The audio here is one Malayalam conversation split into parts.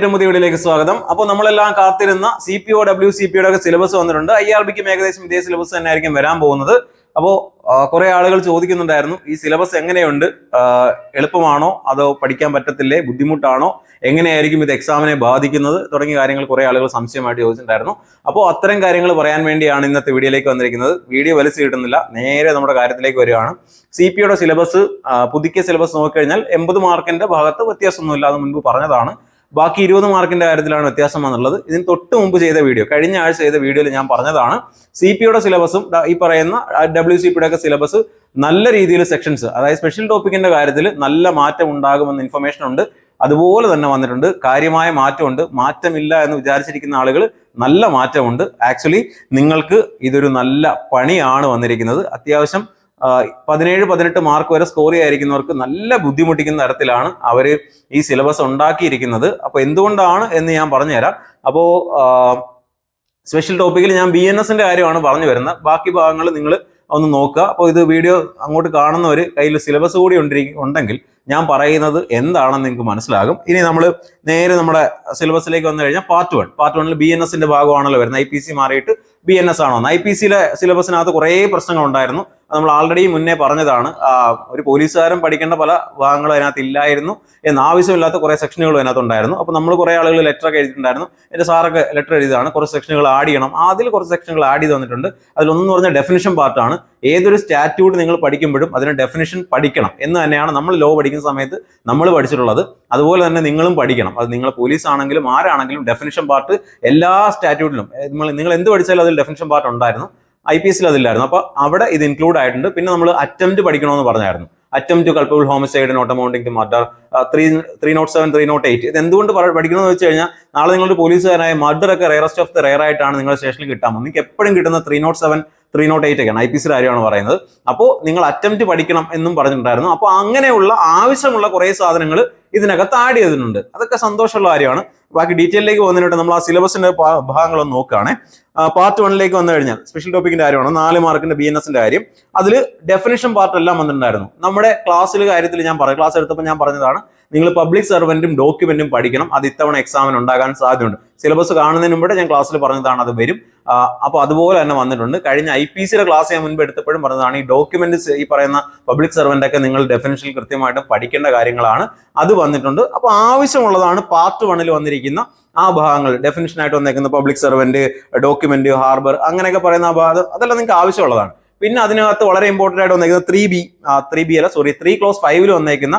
ഏറ്റവും വീഡിയോയിലേക്ക് സ്വാഗതം. അപ്പോൾ നമ്മളെല്ലാം കാത്തിരുന്ന C P O W C P ഒക്കെ സിലബസ് വന്നിട്ടുണ്ട്. ഐ ആർ ബിക്കും ഏകദേശം ഇതേ സിലബസ് തന്നെ ആയിരിക്കും വരാൻ പോകുന്നത്. അപ്പോൾ കുറെ ആളുകൾ ചോദിക്കുന്നുണ്ടായിരുന്നു ഈ സിലബസ് എങ്ങനെയുണ്ട്? എളുപ്പമാണോ? അതോ പഠിക്കാൻ പറ്റത്തില്ലേ? ബുദ്ധിമുട്ടാണോ? എങ്ങനെയായിരിക്കും ഇത് എക്സാമിനെ ബാധിക്കുന്നത്? തുടങ്ങിയ കാര്യങ്ങൾ കുറെ ആളുകൾ സംശയമായിട്ട് ചോദിച്ചിട്ടുണ്ടായിരുന്നു. അപ്പോൾ അത്തരം കാര്യങ്ങൾ പറയാൻ വേണ്ടിയാണ് ഇന്നത്തെ വീഡിയോയിലേക്ക് വന്നിരിക്കുന്നത്. വീഡിയോ വലിച്ചു കിട്ടുന്നില്ല. നേരെ നമ്മുടെ കാര്യത്തിലേക്ക് വരികയാണ്. സി പി സിലബസ് പുതുക്കിയ സിലബസ് നോക്കിക്കഴിഞ്ഞാൽ എൺപത് മാർക്കിന്റെ ഭാഗത്ത് വ്യത്യാസമൊന്നുമില്ല അത് മുൻപ് പറഞ്ഞതാണ്. ബാക്കി ഇരുപത് മാർക്കിന്റെ കാര്യത്തിലാണ് വ്യത്യാസം വന്നുള്ളത്. ഇതിന് തൊട്ട് മുമ്പ് ചെയ്ത വീഡിയോ കഴിഞ്ഞ ആഴ്ച ചെയ്ത വീഡിയോയിൽ ഞാൻ പറഞ്ഞതാണ്. സി പി യുടെ സിലബസും ഈ പറയുന്ന ഡബ്ല്യു സി പിയുടെ ഒക്കെ സിലബസ് നല്ല രീതിയിൽ സെക്ഷൻസ് അതായത് സ്പെഷ്യൽ ടോപ്പിക്കിന്റെ കാര്യത്തിൽ നല്ല മാറ്റം ഉണ്ടാകുമെന്ന് ഇൻഫർമേഷൻ ഉണ്ട്. അതുപോലെ തന്നെ വന്നിട്ടുണ്ട്. കാര്യമായ മാറ്റമുണ്ട്. മാറ്റമില്ല എന്ന് വിചാരിച്ചിരിക്കുന്ന ആളുകൾ നല്ല മാറ്റമുണ്ട്. ആക്ച്വലി നിങ്ങൾക്ക് ഇതൊരു നല്ല പണിയാണ് വന്നിരിക്കുന്നത്. അത്യാവശ്യം പതിനേഴ് പതിനെട്ട് മാർക്ക് വരെ സ്കോർ ചെയ്യാതിരിക്കുന്നവർക്ക് നല്ല ബുദ്ധിമുട്ടിക്കുന്ന തരത്തിലാണ് അവർ ഈ സിലബസ് ഉണ്ടാക്കിയിരിക്കുന്നത്. അപ്പോൾ എന്തുകൊണ്ടാണ് എന്ന് ഞാൻ പറഞ്ഞുതരാം. അപ്പോൾ സ്പെഷ്യൽ ടോപ്പിക്കിൽ ഞാൻ ബി എൻ എസിന്റെ കാര്യമാണ് പറഞ്ഞു വരുന്നത്. ബാക്കി ഭാഗങ്ങൾ നിങ്ങൾ ഒന്ന് നോക്കുക. അപ്പോൾ ഇത് വീഡിയോ അങ്ങോട്ട് കാണുന്നവർ കയ്യിൽ സിലബസ് കൂടി ഉണ്ടിരിക്കും ഉണ്ടെങ്കിൽ ഞാൻ പറയുന്നത് എന്താണെന്ന് നിങ്ങൾക്ക് മനസ്സിലാകും. ഇനി നമ്മൾ നേരെ നമ്മുടെ സിലബസിലേക്ക് വന്നു കഴിഞ്ഞാൽ പാർട്ട് വൺ പാർട്ട് വണ്ണിൽ ബി എൻ എസിന്റെ ഭാഗമാണല്ലോ വരുന്നത്. ഐ പി സി മാറിയിട്ട് ബി എൻ എസ് ആണോ? ഐ പി സിയിലെ സിലബസിനകത്ത് കുറേ അത് നമ്മൾ ആൾറെഡി മുന്നേ പറഞ്ഞതാണ്. ഒരു പോലീസുകാരൻ പഠിക്കേണ്ട പല ഭാഗങ്ങളും അതിനകത്ത് ഇല്ലായിരുന്നു. എന്ന് ആവശ്യമില്ലാത്ത കുറേ സെക്ഷനുകളും അതിനകത്ത് ഉണ്ടായിരുന്നു അപ്പോൾ നമ്മൾ കുറേ ആളുകൾ ലെറ്റർ ഒക്കെ എഴുതിയിട്ടുണ്ടായിരുന്നു. എന്റെ സാറൊക്കെ ലെറ്റർ എഴുതിയതാണ്. കുറച്ച് സെക്ഷനുകൾ ആഡ് ചെയ്യണം. അതിൽ കുറച്ച് സെക്ഷനുകൾ ആഡ് ചെയ്ത് വന്നിട്ടുണ്ട്. അതിലൊന്നെന്ന് പറഞ്ഞാൽ ഡെഫിനിഷൻ പാർട്ടാണ് ഏതൊരു സ്റ്റാറ്റ്യൂട്ട് നിങ്ങൾ പഠിക്കുമ്പോഴും അതിന് ഡെഫിനിഷൻ പഠിക്കണം എന്ന് തന്നെയാണ് നമ്മൾ ലോ പഠിക്കുന്ന സമയത്ത് നമ്മൾ പഠിച്ചിട്ടുള്ളത്. അതുപോലെ തന്നെ നിങ്ങളും പഠിക്കണം. അത് നിങ്ങൾ പോലീസ് ആണെങ്കിലും ആരാണെങ്കിലും ഡെഫിനിഷൻ പാർട്ട് എല്ലാ സ്റ്റാറ്റ്യൂട്ടിലും നിങ്ങൾ നിങ്ങൾ എന്ത് പഠിച്ചാലും അതിൽ ഡെഫിനിഷൻ പാർട്ട് ഉണ്ടായിരുന്നു. ഐ പി എസിൽ അതില്ലായിരുന്നു. അപ്പോൾ അവിടെ ഇത് ഇൻക്ലൂഡ് ആയിട്ടുണ്ട്. പിന്നെ നമ്മൾ അറ്റംപ്റ്റ് പഠിക്കണമെന്ന് പറഞ്ഞായിരുന്നു. Attempt to culpable homicide not amounting to murder three three naught seven three naught eight ഇത് എന്തുകൊണ്ട് പഠിക്കണമെന്ന് വെച്ച് കഴിഞ്ഞാൽ നാളെ നിങ്ങളുടെ പോലീസുകാരായ മർഡർ ഒക്കെ റയറസ്റ്റ് ഓഫ് ദ റെയർ ആയിട്ടാണ് നിങ്ങളുടെ സ്റ്റേഷനിൽ കിട്ടാൻ നിങ്ങൾക്ക് എപ്പോഴും കിട്ടുന്ന three naught seven three naught eight ഒക്കെയാണ് ഐ പി സി കാര്യമാണ് പറയുന്നത്. അപ്പോൾ നിങ്ങൾ അറ്റംപ്റ്റ് പഠിക്കണം എന്നും പറഞ്ഞിട്ടുണ്ടായിരുന്നു. അപ്പോൾ അങ്ങനെയുള്ള ആവശ്യമുള്ള കുറേ സാധനങ്ങൾ ഇതിനകത്ത് ആഡ് ചെയ്തിട്ടുണ്ട്. അതൊക്കെ സന്തോഷമുള്ള കാര്യമാണ്. ബാക്കി ഡീറ്റെയിലേക്ക് പോകുന്നതിനായിട്ട് നമ്മൾ ആ സിലബസിന്റെ ഭാഗങ്ങളൊന്ന് നോക്കുകയാണെ. പാർട്ട് വണ്ണിലേക്ക് വന്നു കഴിഞ്ഞാൽ സ്പെഷ്യൽ ടോപ്പിക്കിന്റെ കാര്യമാണ്. നാല് മാർക്കിന്റെ ബി എൻ എസിന്റെ കാര്യം. അതിൽ ഡെഫിനിഷൻ പാർട്ട് എല്ലാം വന്നിട്ടുണ്ടായിരുന്നു. നമ്മുടെ ക്ലാസ്സിൽ കാര്യത്തിൽ ഞാൻ പറഞ്ഞു ക്ലാസ് എടുത്തപ്പോൾ ഞാൻ പറഞ്ഞതാണ്. നിങ്ങൾ പബ്ലിക് സർവന്റും ഡോക്യുമെന്റും പഠിക്കണം. അത് ഇത്തവണ എക്സാമിന് ഉണ്ടാകാൻ സാധ്യതയുണ്ട്. സിലബസ് കാണുന്നതിന് മുമ്പേ ഞാൻ ക്ലാസ്സിൽ പറഞ്ഞതാണ് അത് വരും. അപ്പോൾ അതുപോലെ തന്നെ വന്നിട്ടുണ്ട്. കഴിഞ്ഞ ഐ പി സിയുടെ ക്ലാസ് ഞാൻ മുൻപ് എടുത്തപ്പോഴും പറഞ്ഞതാണ് ഈ ഡോക്യുമെന്റ് ഈ പറയുന്ന പബ്ലിക് സർവന്റ് ഒക്കെ നിങ്ങൾ ഡെഫിനേഷൻ കൃത്യമായിട്ട് പഠിക്കേണ്ട കാര്യങ്ങളാണ്. അത് വന്നിട്ടുണ്ട്. അപ്പോൾ ആവശ്യമുള്ളതാണ് പാർട്ട് വണ്ണിൽ വന്നിരിക്കുന്ന ആ ഭാഗങ്ങൾ. ഡെഫിനിഷൻ ആയിട്ട് വന്നേക്കുന്ന പബ്ലിക് സർവന്റ് ഡോക്യുമെന്റ് ഹാർബർ അങ്ങനെയൊക്കെ പറയുന്ന ആ ഭാഗം. അതെല്ലാം നിങ്ങൾക്ക് ആവശ്യമുള്ളതാണ്. പിന്നെ അതിനകത്ത് വളരെ ഇമ്പോർട്ടന്റ് ആയിട്ട് വന്നേക്കുന്ന ത്രീ ബി ത്രീ ബി അല്ല സോറി ത്രീ ക്ലോസ് ഫൈവിൽ വന്നേക്കുന്ന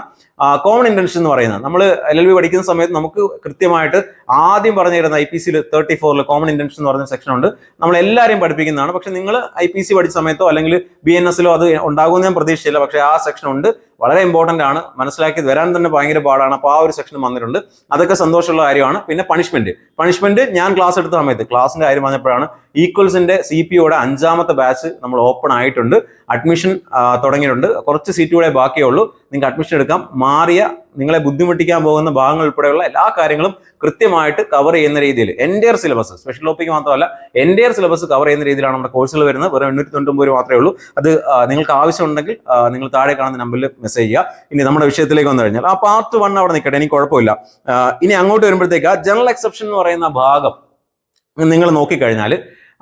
കോമൺ ഇന്റൻഷൻ എന്ന് പറയുന്നത് നമ്മൾ എൽ എൽ ബി പഠിക്കുന്ന സമയത്ത് നമുക്ക് കൃത്യമായിട്ട് ആദ്യം പറഞ്ഞിരുന്ന ഐ പി സിയിൽ തേർട്ടി ഫോറിൽ കോമൺ ഇന്റൻഷൻ എന്ന് പറയുന്ന സെക്ഷൻ ഉണ്ട്. നമ്മൾ എല്ലാവരെയും പഠിപ്പിക്കുന്നതാണ്. പക്ഷെ നിങ്ങൾ ഐ പി സി പഠിച്ച സമയത്തോ അല്ലെങ്കിൽ ബി എൻ എസിലോ അത് ഉണ്ടാകുമെന്ന് ഞാൻ പ്രതീക്ഷിച്ചില്ല. പക്ഷേ ആ സെക്ഷൻ ഉണ്ട്. വളരെ ഇമ്പോർട്ടന്റ് ആണ്. മനസ്സിലാക്കി വരാൻ തന്നെ ഭയങ്കര പാടാണ്. അപ്പോൾ ആ ഒരു സെക്ഷൻ വന്നിട്ടുണ്ട്. അതൊക്കെ സന്തോഷമുള്ള കാര്യമാണ്. പിന്നെ പണിഷ്മെന്റ് പണിഷ്മെന്റ് ഞാൻ ക്ലാസ് എടുത്ത സമയത്ത് ക്ലാസിന്റെ കാര്യം പറഞ്ഞപ്പോഴാണ് ഈക്വൽസിന്റെ സി പി ഒയുടെ അഞ്ചാമത്തെ ബാച്ച് നമ്മൾ ഓപ്പൺ ആയിട്ടുണ്ട്. അഡ്മിഷൻ തുടങ്ങിയിട്ടുണ്ട്. കുറച്ച് സീറ്റുകളെ ബാക്കിയേ ഉള്ളൂ. നിങ്ങൾക്ക് അഡ്മിഷൻ എടുക്കാം. മാറിയ നിങ്ങളെ ബുദ്ധിമുട്ടിക്കാൻ പോകുന്ന ഭാഗങ്ങൾ ഉൾപ്പെടെയുള്ള എല്ലാ കാര്യങ്ങളും കൃത്യമായിട്ട് കവർ ചെയ്യുന്ന രീതിയിൽ എന്റെ സിലബസ് സ്പെഷ്യൽ ടോപ്പിക്ക് മാത്രമല്ല എന്റെ സിലബസ് കവർ ചെയ്യുന്ന രീതിയിലാണ് നമ്മുടെ കോഴ്സുകൾ വരുന്നത്. വെറും എണ്ണൂറ്റി തൊണ്ണൂറ്റി മാത്രമേ ഉള്ളൂ. അത് നിങ്ങൾക്ക് ആവശ്യമുണ്ടെങ്കിൽ നിങ്ങൾ താഴെ കാണുന്ന നമ്പറിൽ മെസ്സേജ് ചെയ്യുക. ഇനി നമ്മുടെ വിഷയത്തിലേക്ക് വന്നു കഴിഞ്ഞാൽ ആ പാർട്ട് വൺ അവിടെ നിൽക്കട്ടെ എനിക്ക് കുഴപ്പമില്ല. ഇനി അങ്ങോട്ട് വരുമ്പോഴത്തേക്ക് ആ ജനറൽ എക്സെപ്ഷൻ എന്ന് പറയുന്ന ഭാഗം നിങ്ങൾ നോക്കിക്കഴിഞ്ഞാൽ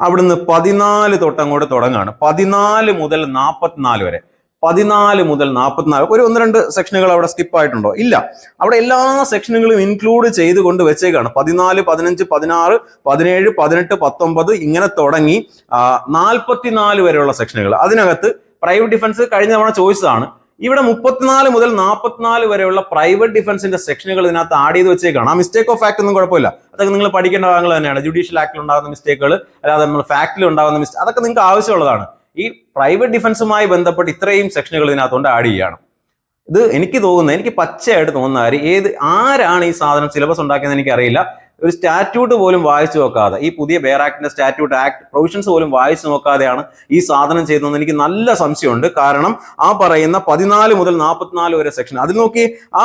അവിടുന്ന് പതിനാല് തൊട്ട് അങ്ങോട്ട് തുടങ്ങുകയാണ് പതിനാല് മുതൽ നാൽപ്പത്തിനാല് വരെ. പതിനാല് മുതൽ നാൽപ്പത്തിനാല് ഒരു ഒന്ന് രണ്ട് സെക്ഷനുകൾ അവിടെ സ്കിപ്പ് ആയിട്ടുണ്ടോ? ഇല്ല. അവിടെ എല്ലാ സെക്ഷനുകളും ഇൻക്ലൂഡ് ചെയ്തുകൊണ്ട് വെച്ചേക്കാണ്. പതിനാല് പതിനഞ്ച് പതിനാറ് പതിനേഴ് പതിനെട്ട് പത്തൊമ്പത് ഇങ്ങനെ തുടങ്ങി നാൽപ്പത്തിനാല് വരെയുള്ള സെക്ഷനുകൾ അതിനകത്ത് പ്രൈവറ്റ് ഡിഫൻസ് കഴിഞ്ഞ തവണ ചോദിച്ചതാണ് ഇവിടെ മുപ്പത്തിനാല് മുതൽ നാൽപ്പത്തിനാല് വരെയുള്ള പ്രൈവറ്റ് ഡിഫൻസിന്റെ സെക്ഷനുകൾ ഇതിനകത്ത് ആഡ് ചെയ്ത് വെച്ചേക്കാണ്. ആ മിസ്റ്റേക്ക് ഓഫ് ഫാക്ട് ഒന്നും കുഴപ്പമില്ല. അതൊക്കെ നിങ്ങൾ പഠിക്കേണ്ട ഭാഗങ്ങൾ തന്നെയാണ്. ജുഡീഷ്യൽ ആക്ടിൽ ഉണ്ടാകുന്ന മിസ്റ്റേക്കുകൾ അല്ലാതെ നമ്മൾ ഫാക്ടിൽ ഉണ്ടാകുന്ന മിസ്റ്റേക്ക് അതൊക്കെ നിങ്ങൾക്ക് ആവശ്യമുള്ളതാണ്. ഈ പ്രൈവറ്റ് ഡിഫൻസുമായി ബന്ധപ്പെട്ട് ഇത്രയും സെക്ഷനുകൾ ഇതിനകത്തുകൊണ്ട് ആഡ് ചെയ്യുകയാണ്. ഇത് എനിക്ക് തോന്നുന്നത് എനിക്ക് പച്ചയായിട്ട് തോന്നുന്ന കാര്യം ഏത് ആരാണ് ഈ സാധനം സിലബസ് ഉണ്ടാക്കിയെന്ന് എനിക്കറിയില്ല. ഒരു സ്റ്റാറ്റ്യൂട്ട് പോലും വായിച്ചു നോക്കാതെ ഈ പുതിയ ബെയർ ആക്ടിന്റെ സ്റ്റാറ്റ്യൂട്ട് ആക്ട് പ്രൊവിഷൻസ് പോലും വായിച്ചു നോക്കാതെയാണ് ഈ സാധനം ചെയ്തതെന്ന് എനിക്ക് നല്ല സംശയമുണ്ട്. കാരണം ആ പറയുന്ന പതിനാല് മുതൽ നാൽപ്പത്തിനാല് വരെ സെക്ഷൻ അതിൽ നോക്കി ആ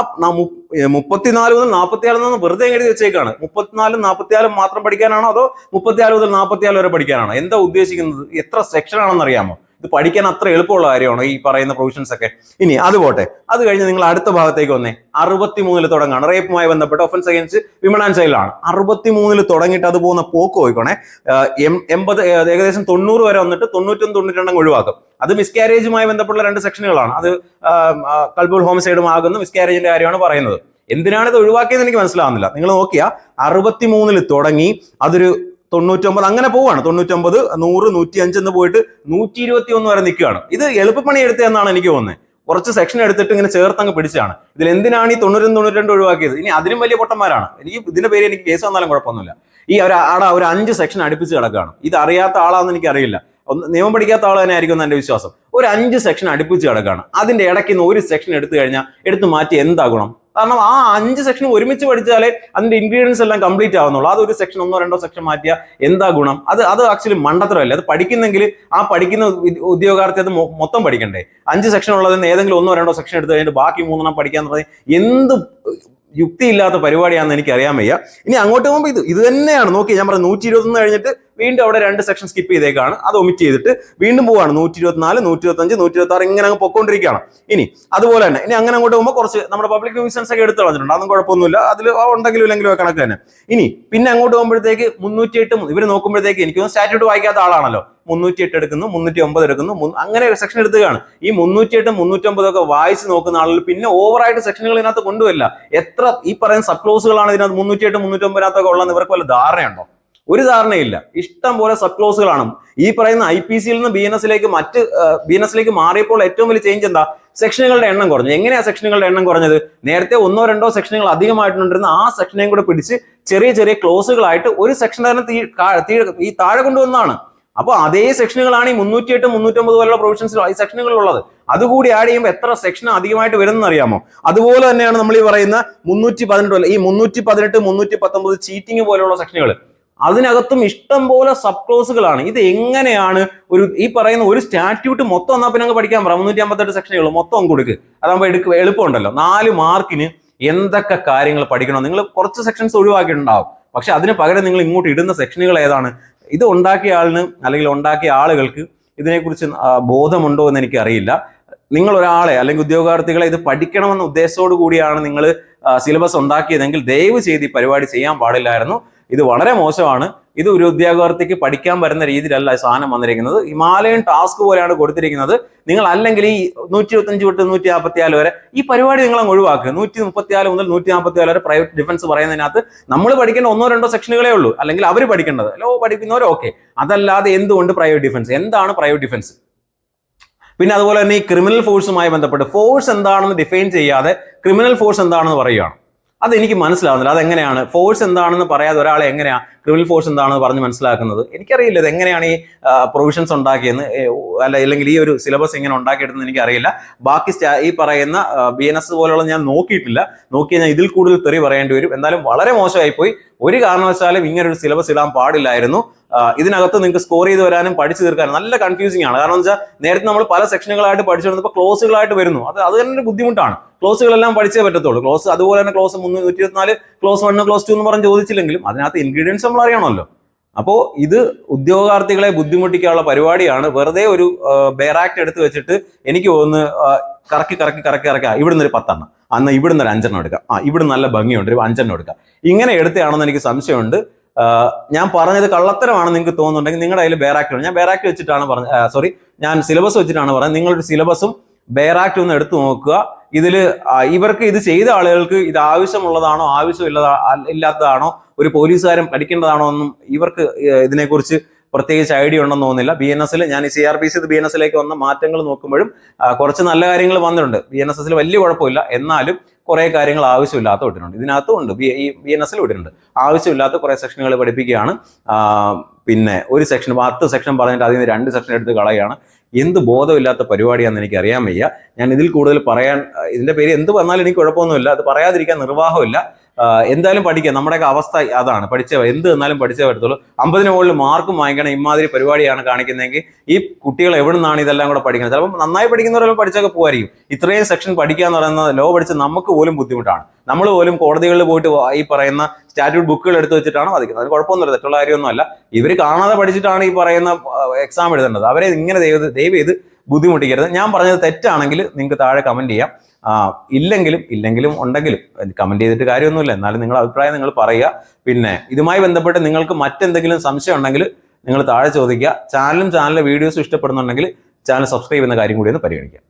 മുപ്പത്തിനാല് മുതൽ നാൽപ്പത്തിയാറ് നിന്ന് വെറുതെ എഴുതി വെച്ചേക്കാണ്. മുപ്പത്തിനാലും നാൽപ്പത്തിയാലും മാത്രം പഠിക്കാനാണോ അതോ മുപ്പത്തിയാൽ മുതൽ നാൽപ്പത്തിയാൽ വരെ പഠിക്കാനാണോ? എന്താ ഉദ്ദേശിക്കുന്നത്? എത്ര സെക്ഷൻ ആണെന്ന് അറിയാമോ? ഇത് പഠിക്കാൻ അത്ര എളുപ്പമുള്ള കാര്യമാണോ ഈ പറയുന്ന പ്രൊവിഷൻസ് ഒക്കെ? ഇനി അത് പോട്ടെ. അത് കഴിഞ്ഞ് നിങ്ങൾ അടുത്ത ഭാഗത്തേക്ക് വന്നേ. അറുപത്തി മൂന്നിൽ തുടങ്ങാണ് റേപ്പുമായി ബന്ധപ്പെട്ട ഒഫൻസ് അഗൈൻസ്റ്റ് വിമൺ ആൻഡ് ചൈൽഡാണ് അറുപത്തി മൂന്നിൽ തുടങ്ങിയിട്ട് അത് പോകുന്ന പോക്ക് പോയിക്കോണേ. എൺപത് ഏകദേശം തൊണ്ണൂറ് വരെ വന്നിട്ട് തൊണ്ണൂറ്റൊന്ന് തൊണ്ണൂറ്റിരണ്ടും ഒഴിവാക്കും. അത് മിസ്കാരേജുമായി ബന്ധപ്പെട്ട രണ്ട് സെക്ഷനുകളാണ് അത് കൾബുൾ ഹോംസൈഡും ആകുന്ന. മിസ്കാരേജിന്റെ കാര്യമാണ് പറയുന്നത്. എന്തിനാണ് ഇത് ഒഴിവാക്കിയെന്ന് എനിക്ക് മനസ്സിലാവുന്നില്ല. നിങ്ങൾ നോക്കിയാ അറുപത്തിമൂന്നിൽ തുടങ്ങി അതൊരു തൊണ്ണൂറ്റൊമ്പത് അങ്ങനെ പോവാണ് തൊണ്ണൂറ്റൊമ്പത് നൂറ് നൂറ്റി അഞ്ച് എന്ന് പോയിട്ട് നൂറ്റി ഇരുപത്തി ഒന്ന് വരെ നിൽക്കുകയാണ്. ഇത് എളുപ്പപ്പണി എടുത്തതെന്നാണ് എനിക്ക് തോന്നുന്നത്. കുറച്ച് സെക്ഷൻ എടുത്തിട്ട് ഇങ്ങനെ ചേർത്ത് അങ്ങ് പിടിച്ചാണ് ഇതിൽ എന്തിനാണ് ഈ തൊണ്ണൂറ്റൊന്ന് തൊണ്ണൂറ്റിരണ്ട് ഒഴിവാക്കിയത്? ഇനി അതിനും വലിയ പൊട്ടന്മാരാണ്. എനിക്ക് ഇതിന്റെ പേര് എനിക്ക് കേസ് വന്നാലും കുഴപ്പമൊന്നുമില്ല. ഈ ഒരു ആടെ ഒരു അഞ്ച് സെക്ഷൻ അടുപ്പിച്ച് കിടക്കുകയാണ്. ഇത് അറിയാത്ത ആളാണെന്ന് എനിക്ക് അറിയില്ല. നിയമം പഠിക്കാത്ത ആൾ തന്നെ ആയിരിക്കും എന്റെ വിശ്വാസം. ഒരു അഞ്ച് സെക്ഷൻ അടുപ്പിച്ച് കിടക്കുകയാണ്. അതിന്റെ ഇടയ്ക്ക് നിന്ന് ഒരു സെക്ഷൻ എടുത്തു കഴിഞ്ഞാൽ എടുത്തു മാറ്റി എന്താ ഗുണം? കാരണം ആ അഞ്ച് സെക്ഷൻ ഒരുമിച്ച് പഠിച്ചാലേ അതിന്റെ ഇൻഗ്രീഡിയൻസ് എല്ലാം കംപ്ലീറ്റ് ആവുന്നുള്ളൂ. അത് ഒരു സെക്ഷൻ ഒന്നോ രണ്ടോ സെക്ഷൻ മാറ്റിയാൽ എന്താ ഗുണം? അത് അത് ആക്ച്വലി മണ്ടത്തരമല്ലേ? അത് പഠിക്കുന്നെങ്കിൽ ആ പഠിക്കുന്ന ഉദ്യ- ഉദ്യോഗാർത്ഥി അത് മൊത്തം പഠിക്കണ്ടേ? അഞ്ച് സെക്ഷൻ ഉള്ളതിന് ഏതെങ്കിലും ഒന്നോ രണ്ടോ സെക്ഷൻ എടുത്ത് കഴിഞ്ഞിട്ട് ബാക്കി മൂന്നെണ്ണം പഠിക്കാന്ന് പറഞ്ഞാൽ എന്ത് യുക്തിയില്ലാത്ത പരിപാടിയാണെന്ന് എനിക്ക് അറിയാൻ വയ്യ. ഇനി അങ്ങോട്ട് പോകുമ്പോൾ ഇത് ഇത് തന്നെയാണ്. നോക്കി ഞാൻ പറഞ്ഞു നൂറ്റി ഇരുപത്തൊന്ന് കഴിഞ്ഞിട്ട് വീണ്ടും അവിടെ രണ്ട് സെക്ഷൻ സ്കിപ്പ് ചെയ്തേക്കാണ്. അത് ഒമിറ്റ് ചെയ്തിട്ട് വീണ്ടും പോവാണ്. നൂറ്റി ഇരുപത്തിനാല് നൂറ്റി ഇരുപത്തഞ്ച് നൂറ്റി ഇരുപത്തി ആറ് ഇങ്ങനെ അങ്ങ് പൊക്കോണ്ടിരിക്കുകയാണ്. ഇനി അതുപോലെ തന്നെ ഇനി അങ്ങനെ അങ്ങോട്ട് പോകുമ്പോൾ കുറച്ച് നമ്മുടെ പബ്ലിക് ന്യൂസൻസ് ഒക്കെ എടുത്ത് കളഞ്ഞിട്ടുണ്ട്. അതൊന്നും കുഴപ്പമൊന്നുമില്ല. അതിൽ ഉണ്ടെങ്കിലും ഇല്ലെങ്കിലും കണക്ക് തന്നെ. ഇനി പിന്നെ അങ്ങോട്ട് പോകുമ്പോഴത്തേക്ക് മുന്നൂറ്റി എട്ട് ഇവർ നോക്കുമ്പോഴത്തേക്ക് എനിക്കൊന്നും സ്റ്റാറ്റ്യൂട്ട് വായിക്കാത്ത ആളാണല്ലോ. മുന്നൂറ്റി എട്ട് എടുക്കുന്നു മുന്നൂറ്റി ഒമ്പത് എടുക്കുന്നു അങ്ങനെ ഒരു സെക്ഷൻ എടുക്കുകയാണ് ഈ മുന്നൂറ്റി എട്ട് മുന്നൂറ്റി ഒക്കെ വായിച്ച് നോക്കുന്ന ആളുകൾ പിന്നെ ഓവറായിട്ട് സെക്ഷനുകൾ ഇതിനകത്ത് കൊണ്ടുവരില്ല. എത്ര ഈ പറയുന്ന സബ് ഇതിനകത്ത് മുന്നൂറ്റി എട്ട് മുന്നൂറ്റി ഒമ്പതിനകത്തൊക്കെ ഉള്ളതെന്ന് ഇവർക്ക് വല്ല ധാരണയുണ്ടോ? ഒരു ധാരണയില്ല. ഇഷ്ടം പോലെ സബ് ക്ലോസുകളാണ് ഈ പറയുന്ന ഐ പി സിയിൽ നിന്ന് ബി എൻ എസിലേക്ക് മറ്റ് ബി എൻ എസിലേക്ക് മാറിയപ്പോൾ ഏറ്റവും വലിയ ചേഞ്ച് എന്താ? സെക്ഷനുകളുടെ എണ്ണം കുറഞ്ഞു. എങ്ങനെയാ സെക്ഷനുകളുടെ എണ്ണം കുറഞ്ഞത്? നേരത്തെ ഒന്നോ രണ്ടോ സെക്ഷനുകൾ അധികമായിട്ടുണ്ടിരുന്ന ആ സെക്ഷനെയും കൂടെ പിടിച്ച് ചെറിയ ചെറിയ ക്ലോസുകളായിട്ട് ഒരു സെക്ഷൻ തന്നെ തീ- ഈ താഴെ കൊണ്ടുവന്നതാണ്. അപ്പോൾ അതേ സെക്ഷനുകളാണ് ഈ മുന്നൂറ്റി എട്ട് മുന്നൂറ്റമ്പത് പോലുള്ള പ്രൊവിഷൻസിൽ ഈ സെക്ഷനുകളുള്ളത് അതുകൂടി ആഡ് ചെയ്യുമ്പോൾ എത്ര സെക്ഷൻ അധികമായിട്ട് വരുന്നെന്ന് അറിയാമോ? അതുപോലെ തന്നെയാണ് നമ്മൾ ഈ പറയുന്ന മുന്നൂറ്റി പതിനെട്ട് ഈ മുന്നൂറ്റി പതിനെട്ട് മുന്നൂറ്റി പത്തൊമ്പത് ചീറ്റിംഗ് പോലെയുള്ള സെക്ഷനുകൾ. അതിനകത്തും ഇഷ്ടം പോലെ സബ് ക്ലോസുകളാണ്. ഇത് എങ്ങനെയാണ് ഒരു ഈ പറയുന്ന ഒരു സ്റ്റാറ്റ്യൂട്ട് മൊത്തം എന്നാൽ പിന്നെ അങ്ങ് പഠിക്കാൻ പറ. മുന്നൂറ്റി അമ്പത്തെട്ട് സെക്ഷനുകൾ മൊത്തം കൊടുക്ക്. അതാകുമ്പോൾ എടുക്കുക എളുപ്പമുണ്ടല്ലോ. നാല് മാർക്കിന് എന്തൊക്കെ കാര്യങ്ങൾ പഠിക്കണം. നിങ്ങൾ കുറച്ച് സെക്ഷൻസ് ഒഴിവാക്കിയിട്ടുണ്ടാവും. പക്ഷെ അതിന് പകരം നിങ്ങൾ ഇങ്ങോട്ട് ഇടുന്ന സെക്ഷനുകൾ ഏതാണ്? ഇത് ഉണ്ടാക്കിയ ആളിന് അല്ലെങ്കിൽ ഉണ്ടാക്കിയ ആളുകൾക്ക് ഇതിനെക്കുറിച്ച് ബോധമുണ്ടോ എന്ന് എനിക്ക് അറിയില്ല നിങ്ങൾ ഒരാളെ അല്ലെങ്കിൽ ഉദ്യോഗാർത്ഥികളെ ഇത് പഠിക്കണമെന്ന ഉദ്ദേശത്തോടു കൂടിയാണ് നിങ്ങൾ സിലബസ് ഉണ്ടാക്കിയതെങ്കിൽ ദയവ് ചെയ്ത് ഈ പരിപാടി ചെയ്യാൻ പാടില്ലായിരുന്നു. ഇത് വളരെ മോശമാണ്. ഇത് ഒരു ഉദ്യോഗാർത്ഥിക്ക് പഠിക്കാൻ വരുന്ന രീതിയിലല്ല സാധനം വന്നിരിക്കുന്നത്. ഹിമാലയൻ ടാസ്ക് പോലെയാണ് കൊടുത്തിരിക്കുന്നത്. നിങ്ങൾ അല്ലെങ്കിൽ ഈ നൂറ്റി ഇരുപത്തഞ്ച് തൊട്ട് നൂറ്റി നാൽപ്പത്തിനാല് വരെ ഈ പരിപാടി നിങ്ങൾ അങ്ങ് ഒഴിവാക്കുക. നൂറ്റി മുപ്പത്തിനാല് മുതൽ നൂറ്റി നാൽപ്പത്തിനാല് വരെ പ്രൈവറ്റ് ഡിഫൻസ് പറയുന്നതിനകത്ത് നമ്മൾ പഠിക്കേണ്ട ഒന്നോ രണ്ടോ സെക്ഷനുകളേ ഉള്ളൂ. അല്ലെങ്കിൽ അവർ പഠിക്കേണ്ടത്. ലോ പഠിക്കുന്നവരോ ഓക്കെ അതല്ലാതെ എന്തുകൊണ്ട് പ്രൈവറ്റ് ഡിഫൻസ് എന്താണ് പ്രൈവറ്റ് ഡിഫൻസ് പിന്നെ അതുപോലെ തന്നെ ഈ ക്രിമിനൽ ഫോഴ്സുമായി ബന്ധപ്പെട്ട് ഫോഴ്സ് എന്താണെന്ന് ഡിഫൈൻ ചെയ്യാതെ ക്രിമിനൽ ഫോഴ്സ് എന്താണെന്ന് പറയുകയാണ്. അതെനിക്ക് മനസ്സിലാവുന്നില്ല. അതെങ്ങനെയാണ്? ഫോഴ്സ് എന്താണെന്ന് പറയാതെ ഒരാളെ എങ്ങനെയാണ് ക്രിമിനൽ ഫോഴ്സ് എന്താണെന്ന് പറഞ്ഞ് മനസ്സിലാക്കുന്നത്? എനിക്കറിയില്ല ഇത് എങ്ങനെയാണ് ഈ പ്രൊവിഷൻസ് ഉണ്ടാക്കിയെന്ന്. അല്ല അല്ലെങ്കിൽ ഈ ഒരു സിലബസ് എങ്ങനെ ഉണ്ടാക്കിയെടുത്തെന്ന് എനിക്കറിയില്ല. ബാക്കി ഈ പറയുന്ന ബി എൻ എസ് പോലുള്ള ഞാൻ നോക്കിയിട്ടില്ല. നോക്കിയാൽ ഞാൻ ഇതിൽ കൂടുതൽ തെറി പറയേണ്ടി വരും. എന്തായാലും വളരെ മോശമായി പോയി ഒരു കാരണവശാലും ഇങ്ങനൊരു സിലബസ് ഇടാൻ പാടില്ലായിരുന്നു. ഇതിനകത്ത് നിങ്ങൾക്ക് സ്കോർ ചെയ്ത് വരാനും പഠിച്ചു തീർക്കാനും നല്ല കൺഫ്യൂസിംഗ് ആണ്. കാരണം വെച്ചാൽ നേരത്തെ നമ്മൾ പല സെക്ഷനുകളായിട്ട് പഠിച്ചു വന്നപ്പോൾ ക്ലോസുകളായിട്ട് വരുന്നു. അത് അത് തന്നെ ഒരു ബുദ്ധിമുട്ടാണ്. ക്ലോസുകളെല്ലാം പഠിച്ചേ പറ്റത്തുള്ളൂ. ക്ലോസ് അതുപോലെ തന്നെ ക്ലോസ് മുന്നൂറ്റി ഇരുപത്തിനാല് ക്ലോസ് വൺ ക്ലോസ് ടു എന്ന് പറഞ്ഞ് ചോദിച്ചില്ലെങ്കിലും അതിനകത്ത് ഇൻഗ്രീഡിയൻസ് നമ്മൾ അറിയണമല്ലോ. അപ്പോൾ ഇത് ഉദ്യോഗാർത്ഥികളെ ബുദ്ധിമുട്ടിക്കാനുള്ള പരിപാടിയാണ്. വെറുതെ ഒരു ബേറാക്ട് എടുത്ത് വെച്ചിട്ട് എനിക്ക് ഒന്ന് കറക്കി കറക്കി കറക്കി കറക്കുക ഇവിടുന്ന് ഒരു പത്തെണ്ണം. അന്ന് ഇവിടുന്ന് ഒരു അഞ്ചെണ്ണം എടുക്കാം. ആ ഇവിടുന്ന് നല്ല ഭംഗിയുണ്ട്. ഒരു അഞ്ചെണ്ണം എടുക്കാം. ഇങ്ങനെ എടുത്തയാണെന്ന് എനിക്ക് സംശയമുണ്ട്. ഞാൻ പറഞ്ഞത് കള്ളത്തരമാണ് നിങ്ങൾക്ക് തോന്നുന്നുണ്ടെങ്കിൽ നിങ്ങളുടെ കയ്യിൽ ഉണ്ട്. ഞാൻ ബേറാക്ട് വെച്ചിട്ടാണ് പറഞ്ഞത് സോറി ഞാൻ സിലബസ് വെച്ചിട്ടാണ് പറഞ്ഞത്. നിങ്ങളൊരു സിലബസും ബേറാക്ട് ഒന്ന് എടുത്തു നോക്കുക. ഇതിൽ ഇവർക്ക് ഇത് ചെയ്ത ആളുകൾക്ക് ഇത് ആവശ്യമുള്ളതാണോ ആവശ്യമില്ലതാ ഇല്ലാത്തതാണോ ഒരു പോലീസുകാരൻ പഠിക്കേണ്ടതാണോ എന്നും ഇവർക്ക് ഇതിനെക്കുറിച്ച് പ്രത്യേകിച്ച് ഐഡിയ ഉണ്ടെന്ന് തോന്നുന്നില്ല. ബി എൻ എസിൽ ഞാൻ ഈ C R P C B N എസിലേക്ക് വന്ന മാറ്റങ്ങൾ നോക്കുമ്പോഴും കുറച്ച് നല്ല കാര്യങ്ങൾ വന്നിട്ടുണ്ട്. ബി എൻ എസ് എസിൽ വലിയ കുഴപ്പമില്ല. എന്നാലും കുറേ കാര്യങ്ങൾ ആവശ്യമില്ലാത്ത വിട്ടിട്ടുണ്ട്. ഇതിനകത്തും ഉണ്ട്. ബി ഈ ബി എൻ എസിൽ വിട്ടിട്ടുണ്ട് ആവശ്യമില്ലാത്ത കുറേ സെക്ഷനുകൾ പഠിപ്പിക്കുകയാണ്. പിന്നെ ഒരു സെക്ഷൻ പത്ത് സെക്ഷൻ പറഞ്ഞിട്ട് അതിൽ നിന്ന് രണ്ട് സെക്ഷൻ എടുത്ത് കളയാണ് എന്ത് ബോധമില്ലാത്ത പരിപാടിയാണെന്ന് എനിക്ക് അറിയാൻ വയ്യ. ഞാൻ ഇതിൽ കൂടുതൽ പറയാൻ ഇതിന്റെ പേര് എന്ത് പറഞ്ഞാലും എനിക്ക് കുഴപ്പമൊന്നുമില്ല. അത് പറയാതിരിക്കാൻ നിർവാഹമില്ല. എന്തായാലും പഠിക്കാം. നമ്മുടെയൊക്കെ അവസ്ഥ അതാണ്. പഠിച്ച എന്ത് എന്നാലും പഠിച്ചേ പറ്റത്തുള്ളൂ അമ്പതിന് മുകളിൽ മാർക്കും വാങ്ങിക്കണം ഇമാതിരി പരിപാടിയാണ് കാണിക്കുന്നതെങ്കിൽ ഈ കുട്ടികൾ എവിടെ നിന്നാണ് ഇതെല്ലാം കൂടെ പഠിക്കുന്നത്? ചിലപ്പോൾ നന്നായി പഠിക്കുന്നവരെല്ലാം പഠിച്ചൊക്കെ പോകായിരിക്കും ഇത്രയും സെക്ഷൻ പഠിക്കുക എന്ന് പറയുന്നത് ലോ പഠിച്ച് നമുക്ക് പോലും ബുദ്ധിമുട്ടാണ്. നമ്മൾ പോലും കോടതികളിൽ പോയിട്ട് ഈ പറയുന്ന സ്റ്റാറ്റ്യൂട്ട് ബുക്കുകൾ എടുത്തു വെച്ചിട്ടാണ് വാദിക്കുന്നത് അതിന് കുഴപ്പമൊന്നുമില്ല. തെറ്റുള്ള കാര്യമൊന്നുമല്ല. ഇവർ കാണാതെ പഠിച്ചിട്ടാണ് ഈ പറയുന്ന എക്സാം എഴുതേണ്ടത്. അവരെ ഇങ്ങനെ ദൈവം ദൈവം ചെയ്ത് ബുദ്ധിമുട്ടിക്കരുത്. ഞാൻ പറഞ്ഞത് തെറ്റാണെങ്കിൽ നിങ്ങൾക്ക് താഴെ കമന്റ് ചെയ്യാം. ഇല്ലെങ്കിലും ഇല്ലെങ്കിലും ഉണ്ടെങ്കിലും കമന്റ് ചെയ്തിട്ട് കാര്യമൊന്നുമില്ല. എന്നാലും നിങ്ങളുടെ അഭിപ്രായം നിങ്ങൾ പറയുക. പിന്നെ ഇതുമായി ബന്ധപ്പെട്ട് നിങ്ങൾക്ക് മറ്റെന്തെങ്കിലും സംശയം ഉണ്ടെങ്കിൽ നിങ്ങൾ താഴെ ചോദിക്കുക. ചാനലും ചാനലിലെ വീഡിയോസും ഇഷ്ടപ്പെടുന്നുണ്ടെങ്കിൽ ചാനൽ സബ്സ്ക്രൈബ് ചെയ്യുന്ന കാര്യം കൂടി ഒന്ന് പരിഗണിക്കുക.